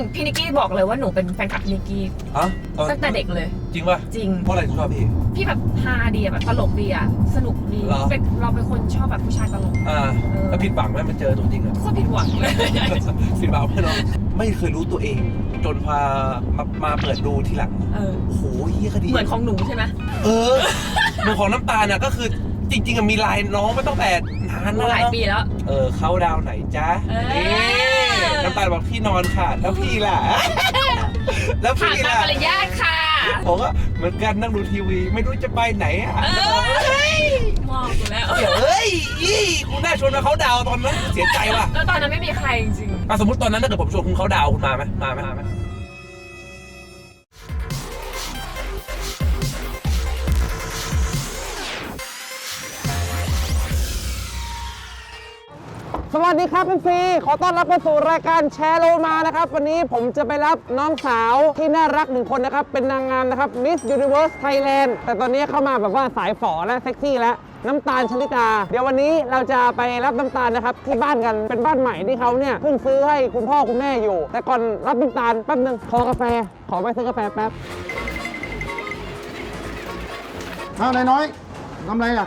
ริงๆพี่นิกกี้บอกเลยว่าหนูเป็นแฟนคลับพี่นิกกี้ฮะตอนตั้งแต่เด็กเลย จริงป่ะ จริง เพราะอะไรถึงชอบพี่ พี่แบบฮาดีอะแบบตลกดีอะสนุกดีเหรอ เป็นเราเป็นคนชอบแบบผู้ชายตลก อ่าเออ แล้วผิดหวังไหมมันเจอตัวจริงอะ โคตรผิดหวังเลย ผิดหวังไหมเนาะไม่เคยรู้ตัวเอง จนพามามาเปิดดูทีหลังเออ โอ้โหเฮียคดี เหมือนของหนูใช่ไหมเออเหมือนของน้ำตาลน่ะก็คือจริงๆอะมีไลน์น้องไม่ต้องแต่นานมาหลายปีแล้ว เออเข้าดาวไหนจ๊ะเออ นี่น้ำตาลบอกพี่นอนค่ะ แล้วพี่ล่ะ แล้วผ่านพี่ตามล่ะมารยาทค่ะผมก็เหมือนกันนั่งดูทีวีไม่รู้จะไปไหนอะเออมองกูแล้ว เฮ้ยยี่กูน่าชวนมาเขาดาวตอนนั้นเสียใจว่ะแล้วตอนนั้นไม่มีใครจริงอะสมมติตอนนั้นถ้าเกิดผมชวนคุณเขาดาวคุณมาไหมมาไหมมาไหม วัสดีครับพี่ซีขอต้อนรับเข้าสู่รายการแชร์โลมานะครับ วันนี้ผมจะไปรับน้องสาวที่น่ารักหนึ่งคนนะครับ เป็นนางงามนะครับ Miss Universe Thailand แต่ตอนนี้เข้ามาแบบว่าสายฝอและเซ็กซี่แล้วน้ำตาลชลิตา เดี๋ยววันนี้เราจะไปรับน้ำตาลนะครับที่บ้านกันเป็นบ้านใหม่ที่เขาเนี่ยเพิ่งซื้อให้คุณพ่อคุณแม่อยู่ แต่ก่อนรับน้ำตาลแป๊บนึงขอกาแฟ ขอไปซื้อกาแฟแป๊บเอานายน้อยทำไรล่ะ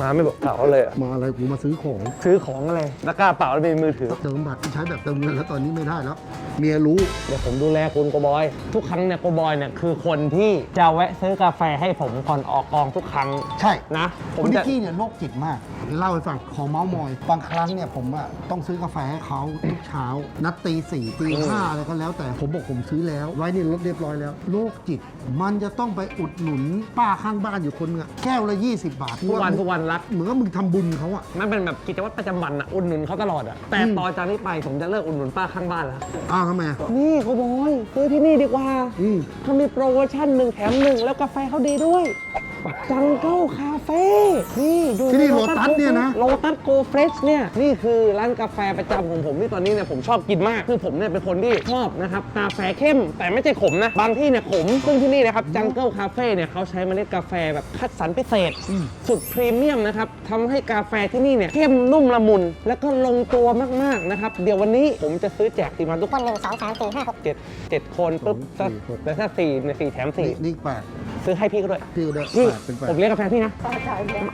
มาไม่บอกเก่าเลยอะมาอะไรกูมาซื้อของ ซื้อของอะไรตะกร้าเปล่าแล้วมีมือถือ เติมบัตรที่ใช้แบบเติมเงินแล้วตอนนี้ไม่ได้แล้ว เมียรู้ เดี๋ยวผมดูแลคุณโกบอย ทุกครั้งเนี่ยโกบอยเนี่ยคือคนที่จะแวะซื้อกาแฟให้ผมก่อนออกกองทุกครั้งใช่นะ ผมคุณนิจะกกี้เนี่ยโรคจิตมาก เล่าให้ฟังขอเมาส์มอย บางครั้งเนี่ยผมอะต้องซื้อกาแฟให้เขาทุกเช้า นัดตีสี่ตีห้าอะไรก็แล้ว แต่ผมบอกผมซื้อแล้ว ไว้ในรถเรียบร้อยแล้วโรคจิต มันจะต้องไปอุดหนุนป้าข้างบ้านอยู่คนเนึงอะแก้วละ 20 บาททุกวันทุกวันรัก เหมือนกับมึงทำบุญเขาอะมันเป็นแบบกิจวัตรประจำวันอะอุดหนุนเขาตลอดอะแต่อืมต่อจากนี้ไปผมจะเลิกอุดหนุนป้าข้างบ้านแล้วอ้าวทำไมอะนี่โกบอยซื้อที่นี่ดีกว่าอืมเขามีโปรโมชั่นหนึ่งแถมหนึ่งแล้วกาแฟเขาดีด้วยจังเกิลคาเฟ่นี่ดูที่นี่โลตัสเนี่ยนะ โลตัสโกเฟรชเนี่ยนี่คือร้านกาแฟประจำของผมที่ตอนนี้เนี่ยผมชอบกินมาก คือผมเนี่ยเป็นคนที่ชอบนะครับกาแฟเข้มแต่ไม่ใช่ขมนะ บางที่เนี่ยขมซึ่งที่นี่นะครับจังเกิลคาเฟ่เนี่ยเขาใช้เมล็ดกาแฟแบบคัดสรรพิเศษ สุดพรีเมียมนะครับทำให้กาแฟที่นี่เนี่ยเข้มนุ่มละมุน แล้วก็ลงตัวมากๆนะครับเดี๋ยววันนี้ผมจะซื้อแจกทีมงานทุกคนหนึ่งสองสามสี่ห้าหกเจ็ดเจ็ดคนปุ๊บสองสี่หกแต่ถ้าสี่เนี่ยสี่แถมสี่ นี่นี่แปด ซื้อให้พี่ก็ด้วยพี่ก็ได้พี่แปดเป็นแปดผมเลี้ยงกาแฟพี่นะ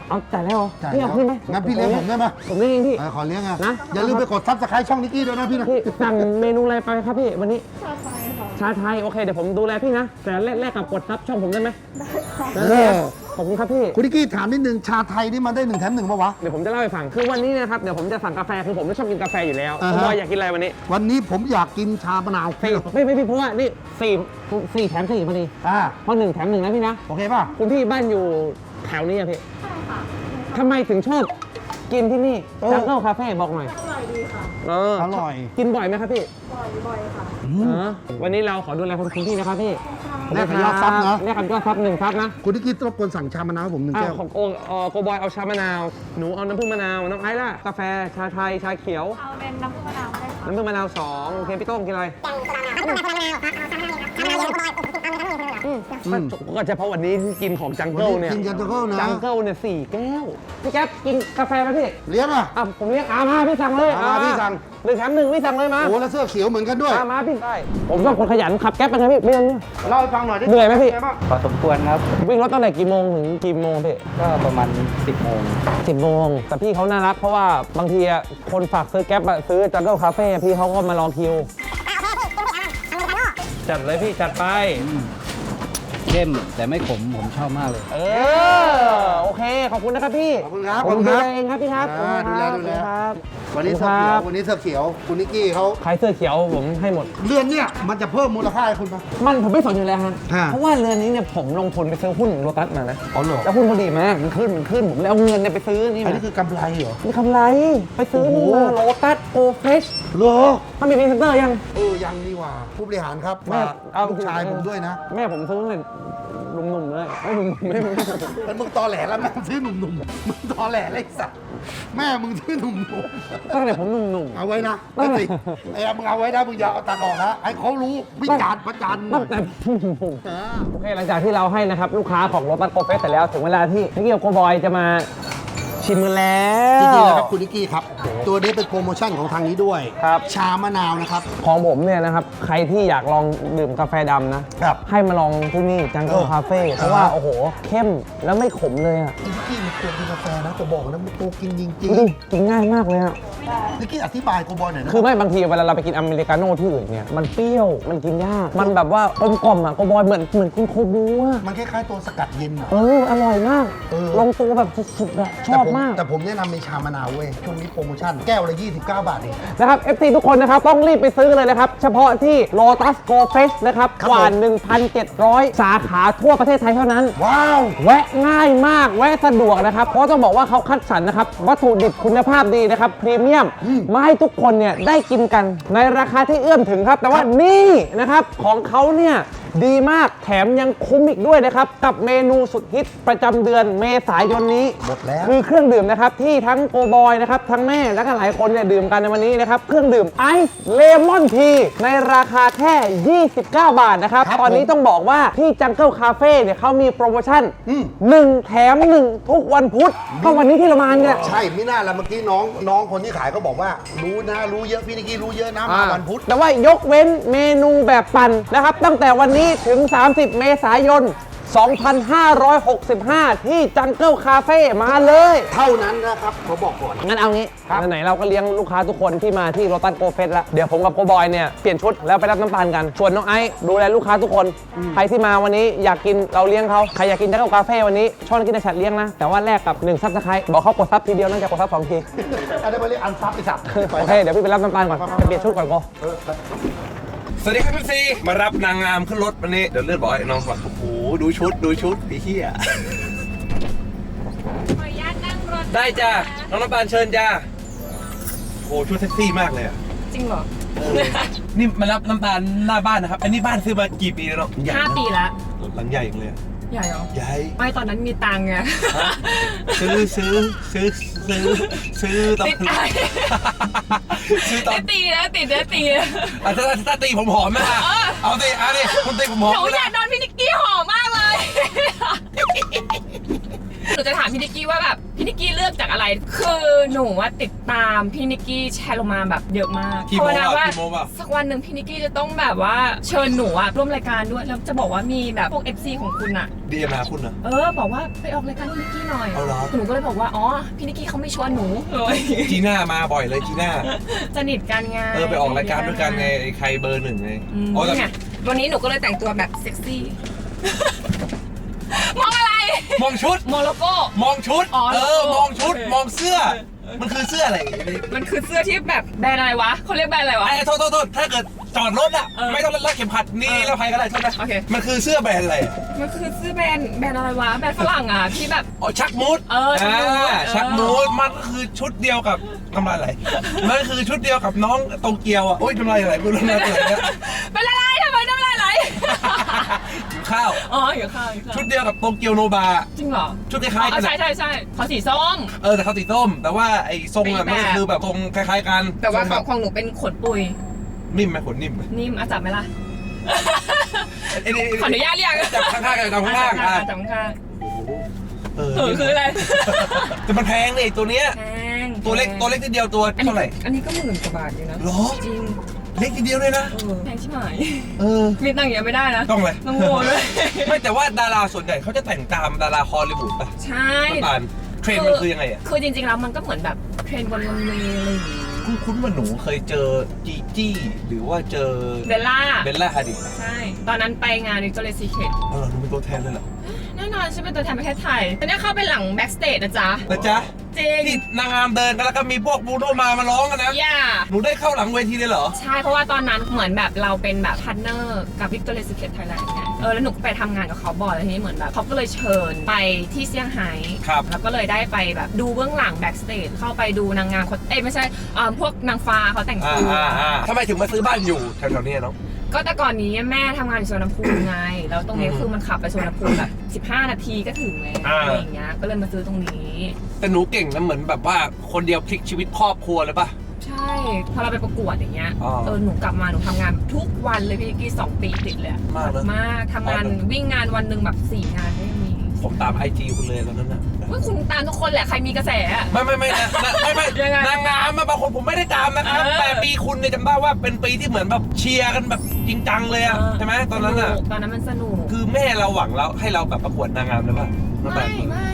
เอาจ่ายแล้วเหรอจ่ายพี่แล้เอาวขึ้นไหมงั้นพี่เลี้ยงผมได้ไหมผมเลี้ยงเองพี่เออขอเลี้ยงอะนะอย่าลืมไปกดซับสไครต์ช่องนิกกี้ด้วยนะพี่นะพี่สั่งเมนูอะไรไปครับพี่วันนี้ ชาไทยค่ะชาไทยโอเคเดี๋ยวผมดูแลพี่นะ แต่แรกแรกกับกดซับช่องผมได้ไหมได้เออขอบคุณครับพี่ คุณนิกกี้ถามนิดนึงชาไทยนี่มันได้หนึ่งแถมหนึ่งปะวะ เดี๋ยวผมจะเล่าให้ฟัง คือวันนี้นะครับ เดี๋ยวผมจะสั่งกาแฟ คือผมไม่ชอบกินกาแฟอยู่แล้วอ่าฮะคุณบอยอยากกินอะไรวันนี้วันนี้ผมอยากกินชามะนาวสี่ไม่ไม่พี่เพราะว่านี่สี่สี่แถมสี่พอดีอ่าเพราะหนึ่งแถมหนึ่งนะพี่นะ โอเคป่ะ คุณพี่บ้านอยู่แถวนี้อะพี่ใช่ค่ะทำไมถึงชอบ กินที่นี่เออจังเกิลคาเฟ่บอกหน่อยอร่อยดีค่ะอร่อย กินบ่อยไหมครับพี่อืมเออวันนี้เราขอดูแลคุณคุณพี่นะครับพี่แลกกับยอดซับนะแลกกับยอดซับหนึ่งซับนะคุณนิกกี้รบกวนสั่งชามะนาวให้ผมหนึ่งอ่าแก้วของโกเอ่อโกบอยเอาชามะนาวหนูเอาน้ำผึ้งมะนาวน้องไอซ์ล่ะกาแฟชาไทยชาเขียวเอาเป็นน้ำผึ้งมะนาวได้ค่ะน้ำผึ้งมะนาวสองโอเคพี่โต้งกินอะไรอื มก็เฉพาะวันนี้ที่กินของจังวันเกิลนี้เนี่ย กินกันจะก็นะจังเกิลเนี่ยสี่แก้ว พี่แก๊ปกินกาแฟไหมพี่ เลี้ยงอะอะผมเรียกอามาพี่สั่งเลยอ่าพี่สั่งหนึ่งแถมหนึ่งพี่สั่งเลยมาโอ้แล้วเสื้อเขียวเหมือนกันด้วยอามาพี่ได้ผมชอบคนขยันขับแก๊ปไปนะพี่เรื่องนี้เล่าให้ฟังหน่อยดิเหนื่อยไหมพี่ป็นงบ้างพอสมควรครับวิ่งรถตั้งแต่กี่โมงถึงกี่โมงพี่ก็ประมาณ10โมงสิบโมงแต่พี่เขาน่ารักเพราะว่าบางทีอะคนฝากซื้อแก๊ปอะซื้อจังเกิลคาเฟ่พี่เขาก็มารอคิวจัดเลยพี่จัดไป เข้มแต่ไม่ขมผมชอบมากเลย เออ โอเค ขอบคุณนะครับพี่ขอบคุณครับผมขอบคุณดูครับแลเองครับพี่ครับอ่าดูแลดูแลครับ วันนี้เสื้อเขียว วันนี้เสื้อเขียว คุณนิกกี้เขาใครเสื้อเขียวผมให้หมด เรือนเนี่ยมันจะเพิ่มมูลค่าให้คุณปะ มันผมไม่สนอยู่แล้วฮะ ฮะเพราะว่าเรือนนี้เนี่ยผมลงทุนไปซื้อหุ้นโลตัสมานะอ๋อเหรอ แล้วหุ้นเขาดีมากมันขึ้นมันขึ้นผมเลยเอาเงินเนี่ยไปซื้อนี่อันมานี้คือกำไรเหรอ มีกำไรไปซื้อโอ้นี่โหมาโลตัสโอเฟชเหรอเขามีพรีเซนเตอร์ยัง เออยังนี่หว่า ผู้บริหารครับแม่ฝากเอา ลูกชายผมด้วยนะ แม่ผมซื้อตั้งแต่ หนุ่มๆเลยไม่หนุ่มๆไม่ไม่ไม่เป็นมึงตอแหลแล้วแม่ซื้อหนุ่มๆมึงตอแหลเลยไอ้สัตว์แม่มึงซื้อหนุ่มตั้งแต่ผมหนุ่มๆ เอาไว้นะตั้งแต่สิไอ้มึงเอาไว้นะมึงอย่าเอาตัดออกนะให้เขารู้วิจารณ์ประจานหๆน่ตั้องยแต่ผมหนุ่มอ่าๆโอเคหลังจากที่เราให้นะครับ ลูกค้าของรถบัสโกเฟสเสร็จแล้ว ถึงเวลาที่พี่เกียวโกบอยจะมา ชิมกันแล้จวริงๆแล้วครับคุณนิกกี้ครับ ตัวนี้เป็นโปรโมชั่นของทางนี้ด้วย ครับ ชามะนาวนะครับ ของผมเนี่ยนะครับ ใครที่อยากลองดื่มกาแฟดำนะ ครับให้มาลองที่นี่จังเกิลเออคาเฟ่เพราะว่า โอ้โห เข้มแล้วไม่ขมเลยอะคุณนิกกี้มันควรกินกาแฟนะจะบอกนะมันโตกินจริงดูดิกินง่ายมากเลยอะ ๆนิกกี้อธิบายโกบอยหน่อยนะคือไม่บางทีเวลาเราไปกินอเมริกาโน่ที่อื่นเนี่ยมันเปรี้ยวมันกินยากมันแบบว่ากลมกล่อมอะก็บอยเหมือนเหมือนกินโคบูอะมันคล้ายๆตัวสกัดเย็นอะ เอออร่อยมาก เออ ลงตัวแบบสุดๆอะชแต่อบผมมาก แต่ผมแนะนำเป็นชามะนาวเว้ยช่วงนี้โปรโมชั่นแก้วละ 29 บาทเอง นะครับ FC ทุกคนนะครับ ต้องรีบไปซื้อเลยนะครับ เฉพาะที่ Lotus Go Fresh นะครับครับกว่า ผม 1,700 สาขาทั่วประเทศไทยเท่านั้น ว้าว แวะง่ายมากแวะสะดวกนะครับ เพราะต้องบอกว่าเขาคัดสรรนะครับ วัตถุดิบคุณภาพดีนะครับ พรีเมียม มาให้ทุกคนเนี่ยได้กินกันในราคาที่เอื้อมถึงครับ แต่ว่านี่นะครับของเขาเนี่ย ดีมากแถมยังคุ้มอีกด้วยนะครับ กับเมนูสุดฮิตประจำเดือนเมษายนนี้หมดแล้ว คือเครื่องดื่มนะครับ ที่ทั้งโกบอยนะครับ ทั้งแม่และก็หลายคนเนี่ยดื่มกันในวันนี้นะครับ เครื่องดื่มไอซ์เลมอนทีในราคาแค่ 29 บาทนะครับ ครับตอนนี้ผม ต้องบอกว่าที่จังเกิลคาเฟ่เนี่ยเขามีโปรโมชั่นอืม1แถม1ทุกวันพุธก็วันนี้ที่เรามาเนี่ย ใช่ไม่น่าละเมื่อกี้น้องน้องคนที่ขายก็บอกว่า รู้นะรู้เยอะพี่นิกกี้รู้เยอะนะมาวันพุธ แต่ว่ายกเว้นเมนูแบบปั่นนะครับ ตั้งแต่วันนี้ถึง 30 เมษายน 2565 ที่จังเกิลคาเฟ่มาเลย เท่านั้นนะครับเขาบอกก่อน งั้นเอางี้ครับไหนๆเราก็เลี้ยงลูกค้าทุกคนที่มาที่โรตันโกเฟสแล้ว เดี๋ยวผมกับโกบอยเนี่ย เปลี่ยนชุดแล้วไปรับน้ำตาลกันส่วนน้องไอซ์ดูแลลูกค้าทุกคน ใครที่มาวันนี้อยากกินเราเลี้ยงเขา ใครอยากกินจังเกิลคาเฟ่วันนี้ ช่องกินในแชทเลี้ยงนะ แต่ว่าแลกกับ1ซับสไครต์บอกเขากดซับทีเดียวน่าจะกดซับสองทีอันนี้ไปเรียกอันซับไปสับโอเคเดี๋ยวพี่ไปรับน้ำตาลก่อนไปเปลี่ยนชุดก่อนโก สวัสดีครับพี่ซีมารับนางงามขึ้นรถวันนี้ เดี๋ยวเลือดบอกไอ้น้องก่อนโอ้โหดูชุดดูชุดพี่เฮียขออนุญาตนั่งรถได้จ้าน้องน้ำตาลเชิญจ้าโอ้ชุดเซ็กซี่มากเลยอะจริงเหรอนี่มารับน้ำตาลหน้าบ้านนะครับ อันนี้บ้านซื้อมากี่ปีแล้วเนาะใญ่ห้านะปีละหลังใหญ่จังเลยอะ ใหญ่เหรอ ใหญ่ไม่ตอนนั้นมีตังค์ไงซื้อซื้อซื้อซื้อซื้อตอนติดอะไรซื้อตอนได้ตีนะติดได้ตีนะอะถ้าถ้าตีผมหอมไหมอะเอาสิเอาดิคุณตีผมหอมหนูไหมอยาล่ะกโดนพี่นิกกี้หอมมากเลย หนูจะถามพี่นิกกี้ว่าแบบพี่นิกกี้เลือกจากอะไร คือหนูว่าติดตามพี่นิกกี้แชร์ลงมาแบบเยอะมากกี่โมงภาวนาอะว่ากี่โมงอะสักวันหนึ่งพี่นิกกี้จะต้องแบบว่าเชิญหนูอะร่วมรายการด้วยแล้วจะบอกว่ามีแบบพวก FC ของคุณอะดีมาคุณเหรอเออบอกว่าไปออกรายการพี่นิกกี้หน่อยเอาเหรอ หนูก็เลยบอกว่าอ๋อพี่นิกกี้เขาไม่ชวนหนูเลยจีน่ามาบ่อยเลยจีน่าสนิทกันไง เออไปออกรายการด้วยกันไงไอ้ใครเบอร์หนึ่งไงอืมอ๋อแต่นี่ไงวันนี้หนูก็เลยแต่งตัวแบบเซ็กซี่ มองอะไร มองชุดมองโลโก้มองชุด อ๋อเออโลโก้มองชุด โอเค มองเสื้อ มันคือเสื้ออะไรมันคือเสื้อที่แบบแบรนด์อะไรวะเขาเรียกแบรนด์อะไรวะ ไอ้โทษโทษโทษถ้าเกิดจอดรถอะเออไม่ต้องรัดเข็มขัดนี่เออแล้วใครก็ได้ใช่ไหมโอเค มันคือเสื้อแบรนด์อะไรอะมันคือเสื้อแบรนด์แบรนด์อะไรวะแบรนด์ฝรั่งอะที่แบบ อ๋อชักมูดเออชักมูดาเออ ชักมูดมันก็คือชุดเดียวกับทำลายอะไรมันก็คือชุดเดียวกับน้องโตเกียวอะโอ๊ยทำลายอะไรไม่รู้ทำลายอะไรเนี่ยเป็นอะไรทำไมน้ำลายไหล หิวข้าว อ๋ออยู่ข้างอยู่ข้างชุดเดียวกับโตเกียวโนบา จริงเหรอชุดคอ๋ล้ายๆอกันใช่อะใช่ใช่เขาสีส้ม เออแต่เขาสีส้ม แต่ว่าไอ้ทรงอะเป็มันนแบบก็คือแบบทรงคล้ายๆกันแต่ว่าทรงขแบองบของหนูเป็นขนปุย นิ่มไหมขนนิ่มไหมนิ่มอาจับไหมล่ะ ไอ้นี่ขออนุญาตเรียกจับข้างๆกันจับข้างๆอะอะจับข้างเออ เออคืออะไร แต่มันแพงเลยตัวเนี้ย แพงตัวเล็กตัวเล็กทีเดียวตัวอันนี้เท่าไหร่อันนี้ก็หมื่นกว่าบาทอยู่นะ หรอ จริงเล็กทีเดียวเลยนะ เออแพงชิบหายเออ มีตังค์เยอะไม่ได้นะต้องเลย ต้องโง่เลย ไม่แต่ว่าดาราส่วนใหญ่เขาจะแต่งตามดาราฮอลลีวูดป่ะใช่ น้ำตาลเทรนด์มันคือยังไงอะ คือจริงๆแล้วมันก็เหมือนแบบเทรนด์บนรันเวย์อะไรอย่างงี้คุ้นคุ้นๆว่าหนูเคยเจอจีจี้หรือว่าเจอเบลล่า เบลล่าฮาดิดใช่ ตอนนั้นไปงาน Victoria's Secret เอาเหรอหนูเป็นตัวแทนเลยเหรอแน่นอนฉันเป็นตัวแทนประเทศไทยแต่เนี่ยเข้าไปหลังแบ็กสเตจนะจ๊ะ นะจ๊ะจริงที่นางงามเดินกันแล้วก็มีพวกบูโนมามาร้องกันนะ อย่า หนูได้เข้าหลังเวทีเลยเหรอ ใช่ เพราะว่าตอนนั้นเหมือนแบบเราเป็นแบบพาร์ทเนอร์กับ Victoria's Secret Thailand ไงเออแล้วหนูก็ไปทำงานกับเขาบ่อยแล้วทีนี้เหมือนแบบเขาก็เลยเชิญไปที่เซี่ยงไฮ้ครับ แล้วก็เลยได้ไปแบบดูเบื้องหลังแบ็กสเตจเข้าไปดูนางงามเขาเอ้ยไม่ใช่อ่าพวกนางฟ้าเขาแต่งอ่าตัว อ่าอ่าทำไมถึงมาซื้อบ้านอยู่แถวๆนี้เนาะ ก็แต่ก่อนนี้แม่ทำงานอยู่สวนภูมิไง แล้วตรงนี้อืมคือมันขับไปสวนภูมิแบบ 15 นาทีก็ถึงแล้วอ่า อะไรอย่างเงี้ย ก็เลยมาซื้อตรงนี้ แต่หนูเก่งนะเหมือนแบบว่าคนเดียวพลิกชีวิตครอบครัวเลยป่ะใช่ พอเราไปประกวดอย่างเงี้ย อ๋อเออ หนูกลับมาหนูทำงานทุกวันเลยพี่กี้สองปีติดเลยอะมากเลย มากทำงานอ๋อวิ่งงานวันหนึ่งแบบสี่งานก็ยังมี ผมตามไอจีคุณเลยตอนนั้นน่ะว่าคุณตามทุกคนแหละใครมีกระแสอะ ไม่ไม่ไม่นะนะไม่ไม่ยังไงนางงามมาบางคนผมไม่ได้ตามนะครับเออ แต่ปีคุณเนี่ยจำได้ว่าเป็นปีที่เหมือนแบบเชียร์กันแบบจริงจังเลยอะใช่ไหมตอนนั้นอะสกตอนนั้นมันสนุก คือแม่เราหวังแล้วให้เราแบบประกวดนางงามเลยป่ะตั้งแต่ไม่ไม่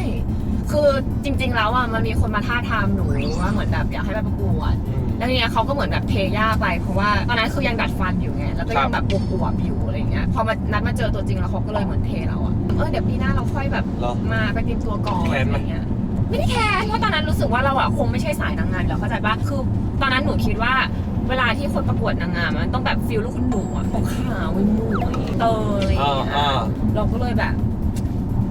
คือจริงๆแล้วอะมันมีคนมาท้าทามหนูว่าเหมือนแบบอยากให้ไปประกวด อืม แล้วทีเนี้ยเขาก็เหมือนแบบเทย่าไปเพราะว่าตอนนั้นคือยังดัดฟันอยู่ไงแล้วก็ครัยับงแบบอวบๆอยู่อะไรเงี้ยพอมานัดมาเจอตัวจริงแล้วเขาก็เลยเหมือนเทเราอะเออเดี๋ยวปีหน้าเราค่อยแบบเหรอ มาไปเตรียมตัวก่อนแค้นไหม อะไรเงี้ยไม่ได้แคร์เพราะตอนนั้นรู้สึกว่าเราอะคงไม่ใช่สายนางงามอยู่แล้วเข้าใจปะคือ ตอนนั้นหนูคิดว่า เวลาที่คนประกวดนางงามมันต้องแบบฟิลลูกคุณหนูอะขาวๆมุ่ยๆเตออะไรอย่างอ่าเงี้ยอ่าเราก็เลยแบบ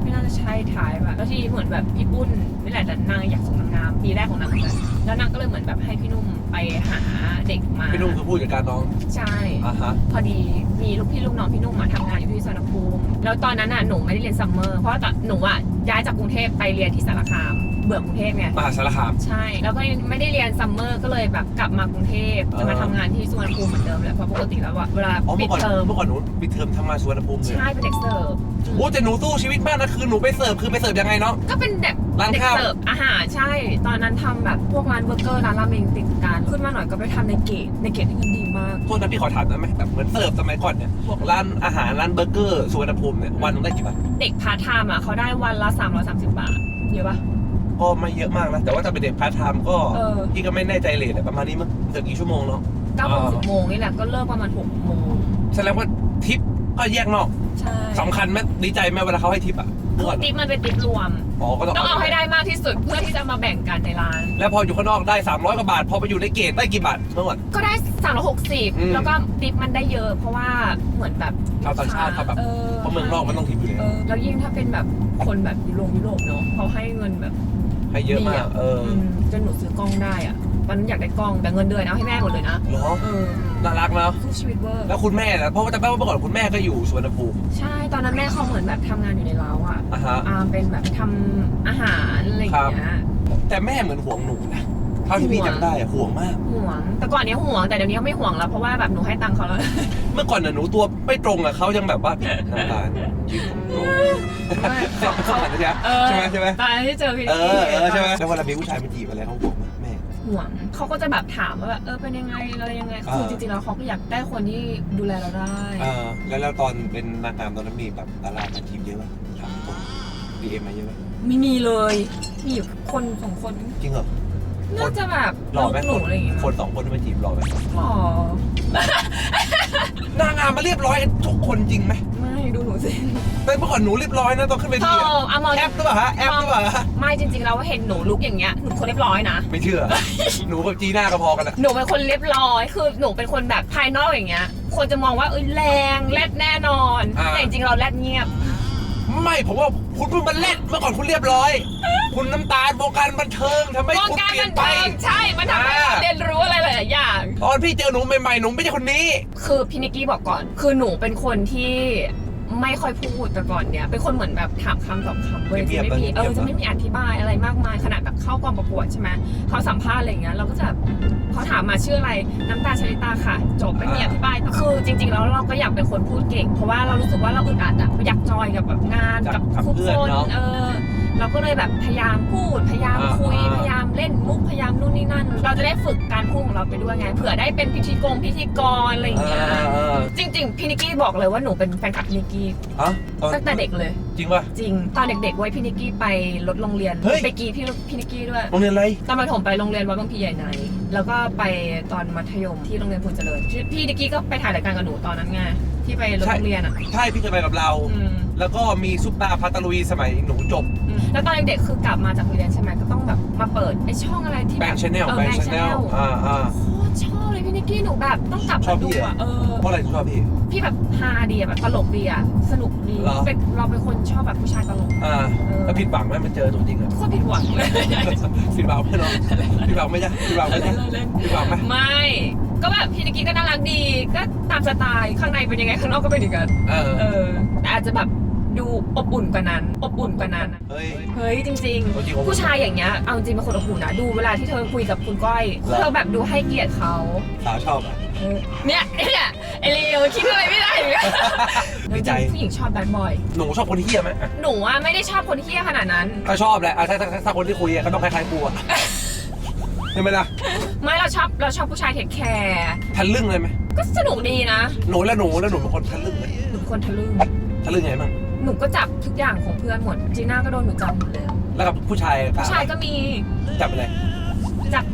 ไม่น่าจะใช่ท้ายแบบแล้วที่เหมือนแบบพี่ปุ้นนี่แหละแต่นางอยากส่งนางงามปีแรกของนางเหมือนกันแล้วนางก็เลยเหมือนแบบให้พี่นุ่ม ไปหาเด็กมา พี่นุ่มคือผู้จัดการน้องใช่ อ่าฮะ พอดีมีลูกพี่ลูกน้องพี่นุ่มมาทำงานอยู่ที่สวนภูมิแล้วตอนนั้นน่ะหนูไม่ได้เรียนซัมเมอร์ เพราะว่าตอนหนูอะย้ายจากกรุงเทพไปเรียนที่สารคาม เบื่อกรุงเทพไง มหาสารคาม ใช่ แล้วก็ไม่ได้เรียนซัมเมอร์ก็เลยแบบกลับมากรุงเทพจะมาเออทำงานที่สุวรรณภูมิเหมือนเดิมแหละเพราะปกติแล้วอะเวลาอ๋อปิเมื่ดอก่อนเทอมเมื่อก่อนหนูปิดเทอมทำงานสุวรรณภูมิเลยใช่เป็นเด็กเสิร์ฟ โอ้แต่หนูสู้ชีวิตมากนะคือหนูไปเสิร์ฟคือไปเสิร์ฟยังไงเนาะ ก็เป็นเด็กร้านเด็กข้าว เสิร์ฟอาหารใช่ ตอนนั้นทำแบบพวกร้านเบอร์เกอร์ร้านราเมงติดกันขึ้นมาหน่อยก็ไปทำในเกตในเกตที่เงินดีมาก โทษนะพี่ขอถามได้ไหมแบบเหมือนเสิร์ฟสมัยก่อนเนี่ยพวกร้านอาหารร้านเบอร์เกอร์สุวรรณภูมิเนี่ยวันหนึงได้กี่บาทเด็กพาร์ทไทม์อะเขาได้วันละ 330 บาทเยอะปะก็ไม่เยอะมากนะแต่ว่าถ้าเป็นเด็กพาร์ทไทม์ก็เออพี่ก็ไม่แน่ใจเลยแต่ประมาณนี้มั้งเสิร์ฟกี่ชั่วโมงเนาะ 9โมง10โมงนี่แหละก็เลิกประมาณ6โมงแสดงว่าทิป ก็แยกนอกใช่สำคัญไหมดีใจไหมเวลาเขาให้ทิปอะคือติ๊ปมันเป็นติ๊ปรวม อ๋อก็ต้องต้องเอาให้ได้มากที่สุดเพื่อที่จะมาแบ่งกันในร้าน แล้วพออยู่ข้างนอกได้ 300กว่าบาท พอไปอยู่ในเกตได้กี่บาทเมื่อก่อนก็ได้อืม360แล้วก็ติ๊ปมันได้เยอะ เพราะว่าเหมือนแบบชาวต่างชาติเขาแบบออเพราะเมืองนอกมันต้องทิปอยู่เอแล้วอแล้วยิ่งถ้าเป็นแบบคนแบบยุโรปยุโรปเนาะเขาให้เงินแบบให้เยอะมากดีเออมจนหนูซื้อกล้องได้อะ ตอนนั้นอยากได้กล้องแต่เงินเดือนเอาให้แม่หมดเลยนะเหรอเออน่ารักเนาะสู้ชีวิตเวอร์ แล้วคุณแม่นะเพราะว่าจำได้ว่าเมื่อก่อนคุณแม่ก็อยู่สุวรรณภูมิ ใช่ตอนนั้นแม่เขาเหมือนแบบทำงานอยู่ในเล้าอะอะฮะ อ่าเป็นแบบทำอาหารอะไรอย่างเงี้ยแต่แม่เหมือนห่วงหนูนะเท่าที่พี่ห่วงจำได้อะห่วงมาก ห่วง แต่ก่อนเนี้ยห่วงแต่เดี๋ยวนี้เขาไม่ห่วงแล้วเพราะว่าแบบหนูให้ตังค์เขาแล้ว เมื่อก่อนน่ะหนูตัวไม่ตรงอะเขายังแบบว่าน้ำตาลยืนตรงๆเขาเขา ใช่ไหมเออใช่ไหมใช่ไหมตอนที่เจอพี่เออเออใช่ไหมแล้วเวลามีผู้ชายมาจีบอะไรเขาห่วงไหมแม่ห่วง เขาก็จะแบบถามว่าแบบเออเป็นยังไงอะไรยังไงอ่าคือจริงๆแล้วเขาก็อยากได้คนที่ดูแลเราได้เออแล้วแล้วตอนเป็นนางงามตอนนั้นมีแบบดารามาจีบเยอะไหมถามตรงดีเอ็มมาเยอะไหมไม่มีเลย มีอยู่คนสองคนจริงเหรอน่าจะแบบหล่อไหมหนูอะไรอย่างเงี้ยคนสองคนที่มาจีบหล่อไหมหล่อนางงามมาเรียบร้อยทุกคนจริงไหม ไม่ดูหนูสิแต่เมื่อก่อนหนูเรียบร้อยนะตอนขึ้นเวเธทีออะเอามองแอปหรือเปล่าฮะแอปหรือเปล่าฮะไม่จริงๆแล้วเห็นหนูลุกอย่างเงี้ยหนูคนเรียบร้อยนะ ไม่เชื่อ หนูกับจีน่าก็พอกันอะหนูเป็นคนเรียบร้อย คือหนูเป็นคนแบบภายนอกอย่างเงี้ย คนจะมองว่าเอ้ยแรงแรดแน่นอน แต่จริงๆเราแรดเงียบ ไม่ผมว่าคุณเพิ่งมาเล่นเมื่อก่อนคุณเรียบร้อย คุณน้ำตาลวงการบันเทิงทำให้วงคุณการเปลี่บัยนนไป เทิงใช่ มันทำให้อ่าเราเรียนรู้อะไรหลายๆอย่าง ตอนพี่เจอหนูใหม่ๆหนูไม่ใช่คนนี้ คือพี่นิกกี้บอกก่อน คือหนูเป็นคนที่ ไม่ค่อยพูดแต่ก่อนเนี่ยเป็นคนเหมือนแบบถามคำตอบคำเว้ยเงีจะยบๆไม่มีนะเออเงียบๆจะไม่มีอธิบายอะไรมากมายขนาดแบบเข้ากองประกวดใช่ไหมเขาสัมภาษณ์อะไรอย่างเงี้ยเราก็จะแบบเขาถามมาชื่ออะไรน้ำตาลชลิตาค่ะ จบไม่มีอธิบายต่อคือจริง ๆ แล้วเราก็อยากเป็นคนพูดเก่ง เพราะว่าเรารู้สึกว่าเราอึดอัดอะอยากจอยกับแบบงานกับกับทุกเพื่คอนนเนอะเออ เราก็เลยแบบพยายามพูด พยายามอ่าคุยอ่าพยายามเล่นมุก พยายามนู่นนี่นั่น เราจะได้ฝึกการพูดของเราไปด้วยไง เผื่อได้เป็นพิธีกรพิธีกรอะไรอย่างเงี้ยเออจริง ๆ พี่นิกกี้บอกเลยว่าหนูเป็นแฟนคลับพี่นิกกี้ฮะตอนตั้งแต่เด็กเลย จริงป่ะ จริง ตอนเด็กๆไว้ยพี่นิกกี้ไปรถโรงเรียนเฮ้ยไปกรีดพี่พี่นิกกี้ด้วย โรงเรียนอะไรตอนประถมไปโรงเรียนวัดบางพลีใหญ่ใน แล้วก็ไปตอนมัธยมที่โรงเรียนพูนเจริญพี่พี่นิกกี้ก็ไปถ่ายรายการกับหนูตอนนั้นไงที่ไปรถใช่โรงเรียนอะใช่พี่เคยไปกับเรา อืม แล้วก็มีซุปตาพัตตาลุยสมัยหนูจบ อืมแล้วตอนเด็กๆคือกลับมาจากโรงเรียนใช่ไหมก็ต้องแบบมาเปิดไอช่องอะไรที่แบแบบงค์ชาแนลเออแบงแบค์งชาค์แนชาแนลลอ่าอ่าโค ตรชอบเลยพี่นิกกี้หนูแบบต้องกลับชอมาบพี่ดูเหรอ อะเออ เพราะอะไรถึงชอบพี่ พี่แบบฮาดีอะแบบตลกดีอะสนุกดีเหรอ เป็นเราเป็นคนชอบแบบผู้ชายตลก อ่าเออ แล้วผิดหวังไหมมันเจอตัวจริงอะ โคตรผิดหวังเลย ผิดหวังไหมเนาะผิดหวังไหมจ๊ะผิดหวังไหมจ๊ะผิดหวังไหมไม่ ก็แบบพี่นิกกี้ก็น่ารักดี ก็ตามสไตล์ข้างในเป็นยังไงข้างนอกก็เป็นอย่างนั้นเออ เออแต่อาจจะแบบ ดูอบอุ่นกว่านั้น อบอุ่นกว่านั้น เฮ้ย เฮ้ยจริง จริงอบอุ่นๆผู้ชายอย่างเงี้ยเอาจริงเป็นคนอบอุ่นนะดูเวลาที่เธอคุยกับคุณก้อยเหรอ เธอแบบดูให้เกียรติเขา สาวชอบอะเออเนี่ยเนี่ยไอเลวคิดอะไรไม่ได้เลยดีใจ ผู้หญิงชอบแบดบอย หนูชอบคนที่เฮี้ยไหมอะหนูอะไม่ได้ชอบคนที่เฮี้ยขนาดนั้น ก็ชอบแหละอะถ้าถ้าถ้าถ้าคนที่คุยอะก็ต้องคล้ายๆกูอะใช่ไหมล่ะไม่เราชอบเราชอบผู้ชายเทคแคร์ ทันลึ่งเลยไหมก็สนุกดีนะ หนูแล้วหนูแล้วหนูเป็นคนทันลึ่งไหมหนูเป็น คนทะลึ่งทันลึ่งไงบ้างหนูก็จับทุกอย่างของเพื่อนหมดจีน่าก็โดนหนูจับหมดเลยแล้วกับผู้ชายผู้ชายก็มีจับอะไรจับ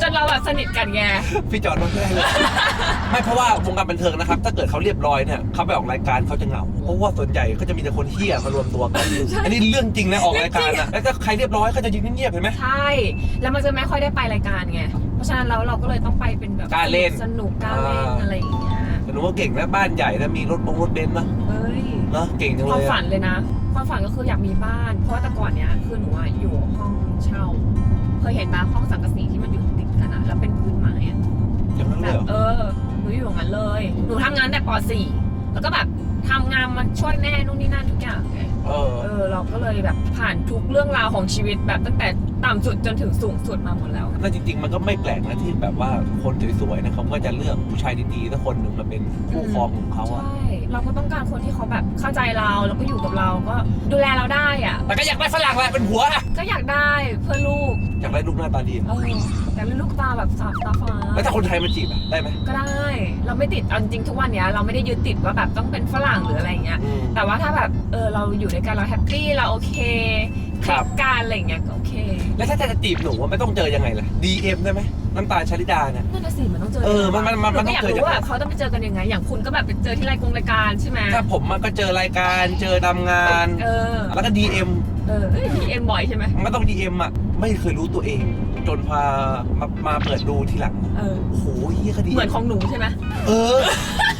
จนเราแบบสนิทกันไงพี่จอดรถไม่ได้เลยไม่เพราะว่าวงการบันเทิงนะครับ ถ้าเกิดเขาเรียบร้อยเนี่ยเขาไปออกรายการเขาจะเหงาเพราะว่าส่วนใหญ่ก็จะมีแต่คนเฮี้ยมารวมตัวกันอันนี้เรื่องจริงนะออกรายการนะแล้วถ้าใครเรียบร้อยก็จะยืนเงียบๆเห็นไหมใช่แล้วมันจะไม่ค่อยได้ไปรายการไง เพราะฉะนั้นเราเราก็เลยต้องไปเป็นแบบกล้าเล่น สนุกกล้าเล่นอ่าอะไรอย่างเงี้ยแต่หนูว่าเก่งนะบ้านใหญ่นะมีรถบงรถเบนซ์นะเฮ้ย เนอะเก่งจังคเลวามยฝัอะนเลยนะ ความฝันก็คืออยากมีบ้าน เพราะว่าแต่ก่อนเนี้ยคือหนูอะอยู่ห้องเช่า เคยเห็นปะห้องสังกะสีที่มันอยู่ติดกันอะแล้วเป็นพื้นไม้อะอย่างนั้นแบเลยบเหรอเออหนูอยู่อย่างนั้นเลย หนูทำงานแต่ป .4 แล้วก็แบบ ทำงานมาช่วยแม่นู่นนี่นั่นทุกอย่างไงเออ เออเราก็เลยแบบผ่านทุกเรื่องราวของชีวิตแบบตั้งแต่ต่ำสุดจนถึงสูงสุดมาหมดแล้วนั่นจริงๆ มันก็ไม่แปลกนะที่แบบว่าคนสวยๆนะเขาก็จะเลือกผู้ชายดีๆสักคนหนึ่งมาเป็นคู่ครองของเขาอะใช่ เราก็ต้องการคนที่เขาแบบเข้าใจเราแล้วก็อยู่กับเราก็ดูแลเราได้อะแต่ก็อยากได้ฝรั่งแหละเป็นผัวอะก็อยากได้เพื่อลูกอยากได้ลูกหน้าตาดีเออแต่เป็นลูกตาแบบสาวตาฟ้าแล้วถ้าคนไทยมาจีบอะได้ไหมก็ได้ เราไม่ติดเอาจริงๆทุกวันเนี้ยเราไม่ได้ยึดติดว่าแบบต้องเป็นฝรั่งหรืออะไรเงี้ย อืม แต่ว่าถ้าแบบเออเราอยู่ด้วยกันเราแฮปปี้เราโอเคครัคบลิกกันอะไรเงี้ยก็โอเค แล้วถ้าจะจีบหนูว่าไม่ต้องเจอยังไงล่ะ DM ได้ไหม น้ำตาลชลิดาเนี่ย นั่นน่ะสิมันต้องเจอเออมันมันมันหมันก็อยากต้องเจอรู้ว่าจากเขาต้องไปเจอกันยังไง อย่างคุณก็แบบไปเจอที่รายกงรายการใช่ไหมถ้าผมมันก็เจอรายการเจอทำงาน เออ แล้วก็ DM เออพีเอ็มบ่อยใช่ไหมมันก็ต้อง DM อะ ไม่เคยรู้ตัวเอง จนพามามาเปิดดูทีหลัง เออ โอ้โหเฮียคดีเหมือนของหนูใช่ไหมเออ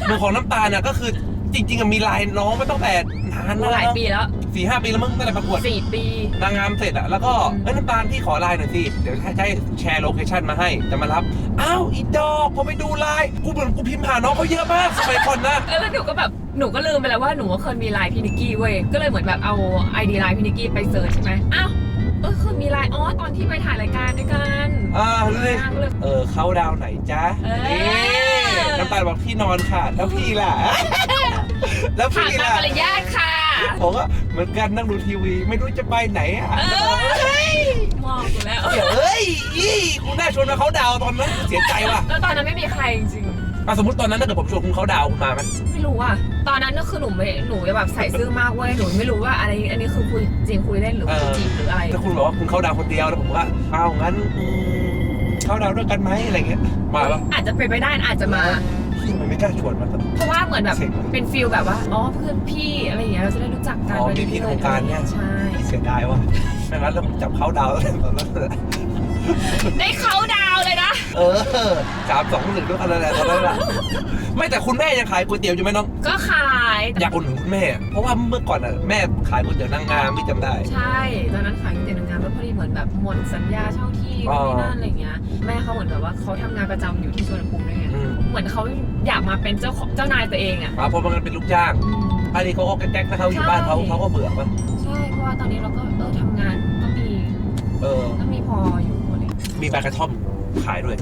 เหมือนของน้ำตาลน่ะก็คือจริง ๆอะมีไลน์น้องมาตั้งแต่นานแล้วหลายปีแล้ว สี่ห้าปีแล้วมั้งตั้งแต่ประกวดสี่ปี นางงามเสร็จอะแล้วก็อืม เอ้ยน้ำตาลพี่ขอไลน์หน่อยสิ เดี๋ยวให้ให้แชร์โลเคชั่นมาให้ จะมารับ อ้าวอีดอกพอไปดูไลน์กูเหมือนกูพิมพ์หาน้องเขาเยอะมากสมัยก่อนนะ เออแล้วหนูก็แบบหนูก็ลืมไปแล้วว่าหนูก็เคยมีไลน์พี่นิกกี้เว้ยก็เลยเหมือนแบบเอาไอดีไลน์พี่นิกกี้ไปเซิร์ชใช่ไหมอ้าวเออเคยมีไลน์อ๋อตอนที่ไปถ่ายรายการด้วยกันอ่าเลย ก็เลย เออเข้าดาวไหนจ๊ะเออ นี่น้ำตาลบอกพี่นอนค่ะ แล้วพี่ล่ะ แล้วผ่านพี่ตามล่ะมารยาทค่ะผมก็เหมือนกันนั่งดูทีวีไม่รู้จะไปไหนอะเออมองกูแล้ว เฮ้ยอีกูน่าชวนมาเขาดาวตอนนั้นเสียใจว่ะแล้วตอนนั้นไม่มีใครจริงอะสมมติตอนนั้นถ้าเกิดผมชวนคุณเขาดาวคุณมาไหมๆไม่รู้อะ ตอนนั้นก็คือหนูไม่หนูแบบใส่ซื่อมากเว้ย หนูไม่รู้ว่าอะไรอันนี้คือคุยจริงคุยเล่นหรือคุยจีบหรืออะไร ถ้าคุณบอกว่าคุณเขาดาวคนเดียวแล้วผมว่าเอางั้นอืมเขาดาวด้วยกันไหมอะไรเงี้ยมาแล้วอาจจะเป็นไปได้อาจจะมา พี่ทำไมไม่กล้าชวนมาสักเพราะว่าเหมือนแบบเซ็งเป็นฟิลแบบว่าอ๋อเพื่อนพี่อะไรอย่างเงี้ยเราจะได้รู้จักกันอ๋อไปมีพี่เรื่อยโครงการเนี่ย ใช่เสียดายว่ะไม่งั้นแล้วผมจับเขาดาวแล้วตอนนั้นน่ะได้เขาดาว เลยนะเออสามสองหนึ่งด้วยกันเลยแหละตอนนั้นแหละไม่แต่คุณแม่ยังขายก๋วยเตี๋ยวอยู่ไหมน้อง ก็ขายอยากอุดหนุนคุณแม่ เพราะว่าเมื่อก่อนอะแม่ขายก๋วยเตี๋ยวนางงามพี่จำได้ ใช่ ตอนนั้นขายก๋วยเตี๋ยวนางงามแล้วพอดีเหมือนแบบหมดสัญญาเช่าที่อ๋อนู่นนี่นั่นอะไรเงี้ย แม่เขาเหมือนแบบว่าเขาทำงานประจำอยู่ที่สวนภูมิด้วยไงอืมเหมือนเขาอยากมาเป็นเจ้าของเจ้านายตัวเองอะอ่าเพราะมันเป็นลูกจ้างอืมอันนี้เขาก็แก๊กๆถ้าเขาอยู่บ้านเขาใช่เขาก็เบื่อมั้งใช่เพราะว่าตอนนี้เราก็เออทำงานก็มี เออก็มีพออยู่อะไรมีใบกระท่อม ขายด้วย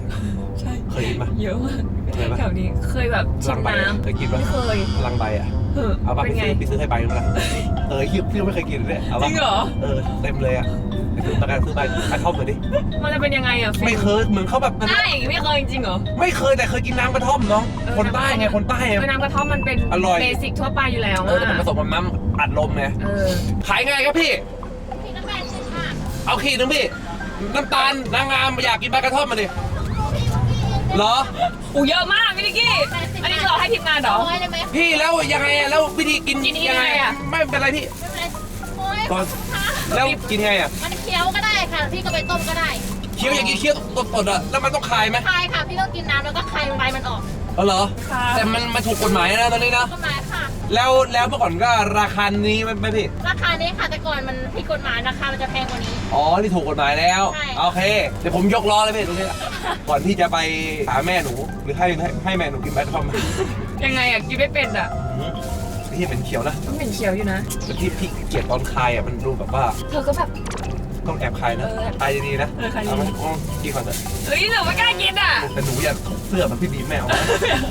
ใช่เคยกินปะเยอะมากเคยปะแถวนี้เคยแบบชิลัมงใบน้อะเคยกินำปะไม่เคยลังใบอะ เออเอาปะเป็ไปนไงซื้อไปซื้อให้ใบนึงละเออพี่พี่ไม่เคยกินเลยเอาจปะริงเหรอ เออเต็มเลยอะไปซื้อประกันซื้อใบกระท่อมหน่อยดิมันจะเป็นยังไงอะฟิลไม่เคยเหมือนเขาแบบได้อย่างงี้ไม่เคยจริงๆเหรอ ไม่เคยแต่เคยกินน้ำกระท่อมน้องเออ คนใต้ไงคนใต้เอไงอน้ำกระท่อมมันเป็นอร่อย เบสิกทั่วไปอยู่แล้วเออแต่มันผอะสมกับน้ำอัดลมไงเออขายไงครับพี่ พี่น้ำแม่ชื่อค่ะเอาขีดหนึงพี่ น้ำตาลนางงามอยากกินใบกระท่อมมาดิเหรอ อูเยอะมากพี่นิกกี้ อันนี้คือเราให้ทีมงานเหรอโอ้ยได้ไหมพี่แล้วยังไงอะแล้ววิธีกินกินยังไงอะ ไม่เป็นไรพี่ไม่เป็นไรโอ้ยก่อนค่ะแล้วกินไงอะมันเคี้ยวก็ได้ค่ะ พี่ก็ไปต้มก็ได้เคี้ยวอย่างนี้เคี้ยวตดๆอะแล้วมันต้องคายไหมคายค่ะ พี่ต้องกินน้ำแล้วก็คายใบมันออกอ๋อเหรอค่ะแต่มันมันถูกกฎหมายนะตอนนี้นะ ก็หมายค่ะ แล้วแล้วเมื่อก่อนก็ราคานี้ไหมไหมพี่ ราคานี้ค่ะแต่ก่อนมันผิดกฎหมายราคามันจะแพงกว่านี้ อ๋อ นี่ถูกกฎหมายแล้ว ใช่ โอเค เดี๋ยวผมยกล้อเลยพี่ตรงนี้ ก่อนที่จะไปหาแม่หนู หรือให้ให้ให้แม่หนูกินใบกระท่อมยังไงอะกินไม่เป็นอะอืมพี่เป็นเขียวนะมันเป็นเขียวอยู่นะแต่ที่พี่เกลียดตอนคายอะมันดูแบบว่าเธอก็แบบ ต้องแอบขายนะเออแอบตายดีๆนะเออขายดี เอามาเอากินก่อนเถอะเฮ้ยหนูไม่กล้ากินอะแต่หนูอย่าถกเสื้อมันพี่บีมแมว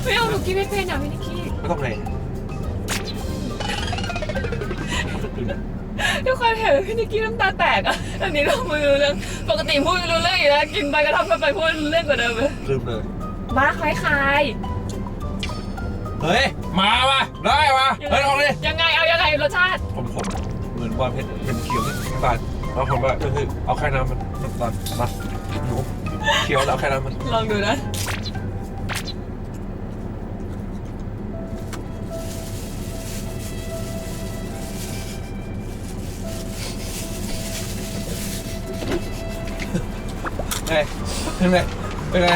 ไม่เอาหนูกินไม่เป็นอะพี่นิกกี้ไม่ต้องเลย ทุกคนเห็นพี่นิกกี้น้ำตาแตกอะอันนี้เราไม่รู้เรื่องปกติพูดไม่รู้เรื่องอยู่แล้วกินไปก็ทำไปไปพูดรู้เรื่องกว่าเดิมเลยลืมเลยมาคล้ายเฮ้ย มาว่ะได้ว่ะๆเฮ้ยลองดิยังไงเอายังไงรสชาติผมผมเหมือนว่าเพชรเป็นเคี้ยวที่น้ำตาลแล้วผมว่าเออคือเอาแค่น้ำมันน้ำตาลมาหนูเคี้ยวแล้วเอาแค่น้ำมันลองดูนะ เป็นไงเป็นไง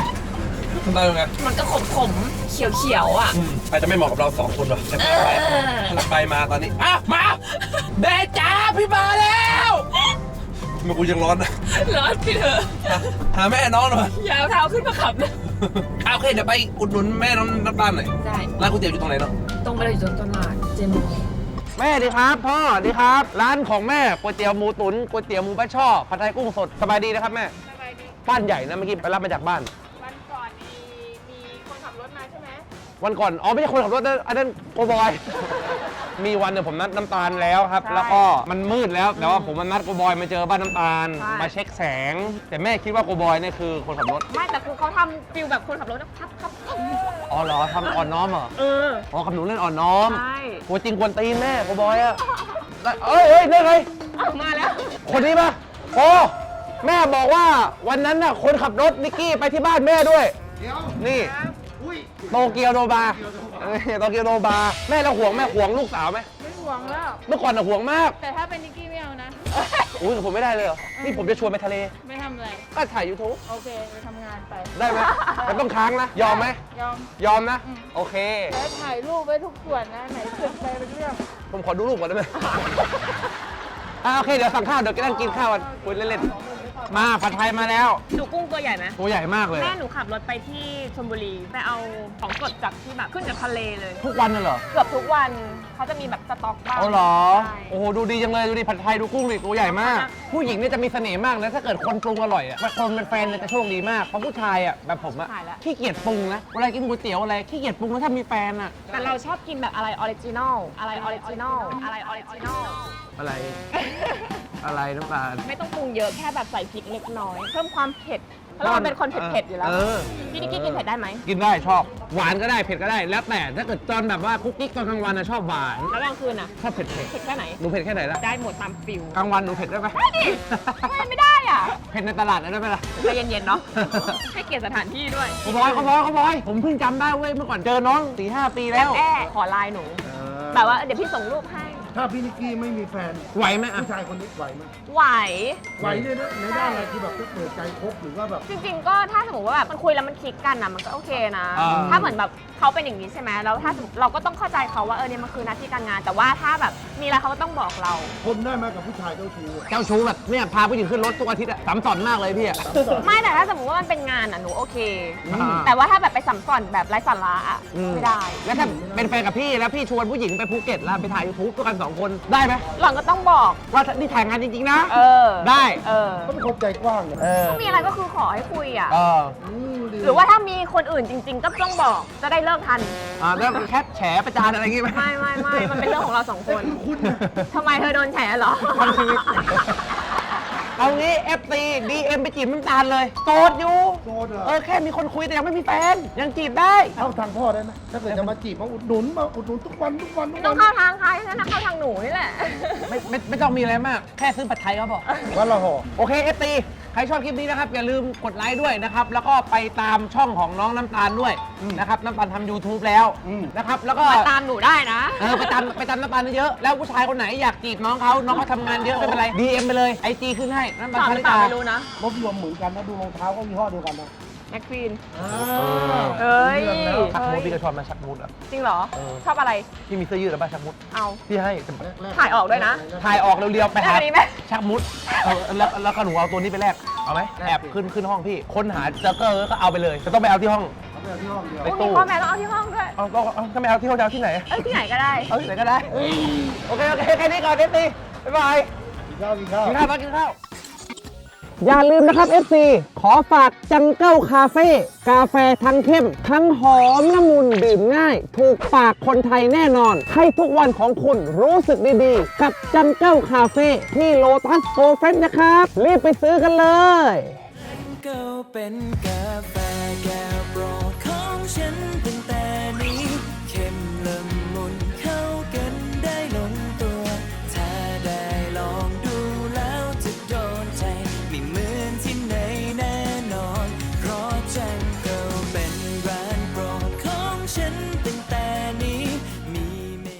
น้ำตาลเป็นไงมันก็ขมขมๆเขียวเขียวๆอะ อืมอาจจะไม่เหมาะกับเราสองคนว่ะแต่พลังไปพลังไปมาตอนนี้อะมาแม่จ้าพี่มาแล้วมันกูยังร้อนนะร้อนพี่เถอะหาแม่น้องหน่อยยาวเท้าขึ้นมาขับเลยอะโอเคเดี๋ยวไปอุดหนุนแม่น้องน้ำตาลหน่อยได้ ร้านก๋วยเตี๋ยวอยู่ตรงไหนเนาะตรงไปเลยอยู่ตรงตลาดเจมูแม่ดีครับ พ่อดีครับ ร้านของแม่ก๋วยเตี๋ยวหมูตุ๋นก๋วยเตี๋ยวหมูบ้าช่อผัดไทยกุ้งสดสบายดีนะครับแม่ส บายดีบ้านใหญ่นะเมื่อกี้ไปรับมาจากบ้าน วันก่อนมีมีคนขับรถมาใช่ไหมวันก่อน อ๋อไม่ใช่คนขับรถนะอันนั้นโกบอย มีวันหนึ่งผมนัดน้ำตาลแล้วครับแล้วก็มันมืดแล้วแต่ว่าผมมันนัดโกบอยมาเจอบ้านน้ำตาลมาเช็คแสง แต่แม่คิดว่าโกบอยเนี่ยคือคนขับรถ ไม่แต่คือเขาทำฟิลแบบคนขับรถนะครับครับอ๋อเหรอทำอ่อนน้อมเหรอ เอออ๋อขับหนูเล่นอ่อนน้อมใช่กลัวจริงกวนตีนแม่โกบอยอะได้เอ้ยเอ้ยนี่ไงเอามาแล้ว คนนี้ปะโอ้ แม่บอกว่าวันนั้นน่ะคนขับรถนิกกี้ไปที่บ้านแม่ด้วย เดี๋ยวนี่ อุ้ยโตเกียวโนบาเอ้ยโตเกียวโนบาแม่เราห่วงแม่ห่วงลูกสาวไหมไม่ห่วงแล้ว เมื่อก่อนน่ะห่วงมากแต่ถ้าเป็นนิกกี้ไม่เอานะ อุ้ยผมไม่ได้เลยเหรอนี่ผมจะชวนไปทะเลไม่ทำอะไร ก็ถ่ายยูทูบโอเคไปทำงานไปได้ไหมแต่ต้องค้างนะ ยอมไหมยอม ยอมนะอืมโอเค แล้วถ่ายรูปไว้ทุกส่วนนะ ไหนเกิดไปเป็นเรื่อง ผมขอดูรูปก่อนได้ไหมอ่าโอเค เดี๋ยวสั่งข้าวเดี๋ยวก็นั่งกินข้าวกันคุยเล่นๆ มาผัดไทยมาแล้วหนูกุ้งตัวใหญ่ไหมตัวใหญ่มากเลย แม่หนูขับรถไปที่ชลบุรีไปเอาของสดจากที่แบบขึ้นจากทะเลเลย ทุกวันน่ะเหรอเกือบทุกวันเขาจะมีแบบสต็อกบ้างเอาเหรอ ใช่โอ้โหดูดีจังเลยดูดิผัดไทยดูกุ้งดิตัวใหญ่มาก ผู้หญิงเนี่ยจะมีเสน่ห์มากนะถ้าเกิดคนปรุงอร่อยอะคนเป็นแฟนเนี่ยจะโชคดีมากเพราะผู้ชายอะแบบผมอะถ่ายแล้ว ขี้เกียจปรุงนะเวลากินก๋วยเตี๋ยวอะไรขี้เกียจปรุงแล้วถ้ามีแฟนอะ แต่เราชอบกินแบบอะไรออริจินอลอะไรออริจินอลอะไรออริจินอล อะไร อะไรน้ำตาล ไม่ต้องปรุงเยอะแค่แบบใส่พริกเล็กน้อย เพิ่มความเผ็ดเพราะเราเป็นคนเผ็ดๆอยู่แล้วเออ พี่นิกกี้กินเผ็ดได้ไหมกินได้ชอบ หวานก็ได้เผ็ดก็ได้ แล้วแต่ถ้าเกิดตอนแบบว่าคุกกิ๊กตอนกลางวันนะชอบหวานแล้วกลางคืนอะชอบเผ็ดเผ็ดเผ็ดแค่ไหน หนูเผ็ดแค่ไหนล่ะได้หมดตามฟิลกลางวันหนูเผ็ดได้ไหมได้ดิทำไมไม่ได้อะเผ็ดในตลาดได้ไหมล่ะ ใจเย็นๆเนาะให้เกียรติสถานที่ด้วยเขาบอยเขาบอยเขาบอย ผมเพิ่งจำได้เว้ยเมื่อก่อนเจอน้องสี่ห้าปีแล้ว แอ้ขอไลน์หนูแบบว่าเดี๋ยวพี่ส่งรูปให้ ถ้าพี่นิกกี้ไม่มีแฟนไหวไหมอะ ผู้ชายคนนี้ไหวไหมไหว ไหวเลยนะในด้านอะไรคือแบบเปิดใจคบหรือว่าแบบ จริงๆ ก็ถ้าสมมติว่าแบบมันคุยแล้วมันคลิกกันนะมันก็โอเคนะ อ่า ถ้าเหมือนแบบเขาเป็นอย่างนี้ใช่ไหมแล้วถ้าสมมุติเราก็ต้องเข้าใจเขาว่าเออเนี่ยมันคือหน้าที่การงาน แต่ว่าถ้าแบบมีอะไรเขาก็ต้องบอกเราคนได้ไหมกับผู้ชายเจ้าชู้อะเจ้าชู้แบบเนี่ยพาผู้หญิงขึ้นรถทุกอาทิตย์อะสามสอนมากเลยพี่อะ ไม่แต่ถ้าสมมติว่ามันเป็นงานอะหนูโอเค อ่า แต่ว่าถ้าแบบไปสัมสอนแบบไร้สาระอะอืมไม่ได้ แล้วถ้าเป็นแฟนกับพี่แล้วพี่ชวนผู้หญิงไปภูเก็ตแล้วไปถ่ายยูทูบด้วยกันสองคนได้ไหมหล่อนก็ต้องบอก ว่านี่ถ่ายงานจริง ๆ นะ เออได้เออก็เป็นคนใจกว้างนะเออถ้ามีอะไรก็คือขอให้คุยอะ เออมดีหรือว่าถ้ามีคนอื่นจริง ๆ ก็ต้องบอกจะได้เลิกทัน อ่าแล้วแคปแฉประจานอะไรอย่างงี้ไหมไม่ไม่ไม่มันเป็นเรื่องของเราสองคนคุณนะทำไมเธอโดนแฉเหรอทั้งชีวิต เอางี้ FT DM ไปจีบน้ำตาลเลยโสดอยู่โซดเหรเอออแค่มีคนคุยแต่ยังไม่มีแฟน ยังจีบได้ เข้าทางพ่อได้ไหมถ้าเกิดจะมาจีบมาอุดหนุนมาอุดหนุนทุกวันทุกวันทุกไม่ต้วัอนงเข้าทางใครทั้งนั้นนะเข้าทางหนูนี่แหละ ไม่ไม่ไม่ต้องมีอะไรมาก แค่ซื้อผัดไทยก็พอวันละห่อ โอเค FT ใค รชอบคลิปนี้นะครับอย่าลืมกดไลค์ด้วยนะครับ แล้วก็ไปตามช่องของน้องน้ำตาลด้วยนะครับน้ำตาลทำ YouTube แล้วนะครับแล้วก็มาตามหนูได้นะ เออไปตามไปตามน้ำตาลเยอะๆแล้วผู้ชายคนไหนอยากจีบน้องเขาน้องเขาทำงานเยอะไม่เป็นไร DM ไปเลยไอจีขึ้นให้น้ำตาลสอบชหรืลิอเปล่าตาไม่รู้นะ รถรวมเหมือนกันนะดูรองเท้าก็ยี่ห้อเดียวกันนะแม็กควีนอ่าเอ้ยชักมุดพี่กระชอนมาชักมุดอะ จริงเหรอ เออ ชอบอะไร พี่มีเสื้อยืดหรือเปล่าชักมุด เอา พี่ให้แต่ถ่ายออกด้วยนะ ถ่ายออกเร็วๆไปหาได้แบบนี้ไหม ชักมุดเอาแล้วแล้วก็หนูเอาตัวนี้ไปแลกเอาไหมแอบขึ้นขึ้นห้องพี่ค้นหาเจอเกอร์ก็เอาไปเลยจะต้องไปเอาที่ห้องเอาไปเอาที่ห้องเดียวไปโอ้มีพ่อแม่ต้องเอาที่ห้องด้วย เอาก็เอาถ้าไม่เอาที่ห้องจะเอาที่ไหน เอ้ยที่ไหนก็ได้ เอาที่ไหนก็ได้ โอเคโอเคแค่นี้ก่อนเดฟตีบ๊ายบายกินข้าวกินข้าว กินข้าวมากินข้าว อย่าลืมนะครับ FC ขอฝากจังเกิลคาเฟ่กาแฟทั้งเข้ม ทั้งหอมละมุนดื่มง่าย ถูกปากคนไทยแน่นอน ให้ทุกวันของคุณรู้สึกดีๆ กับจังเกิลคาเฟ่ที่โลตัสโกเฟนนะครับ รีบไปซื้อกันเลยก็เป็นกาแฟแก้วโปรดของฉันตั้งแต่นี้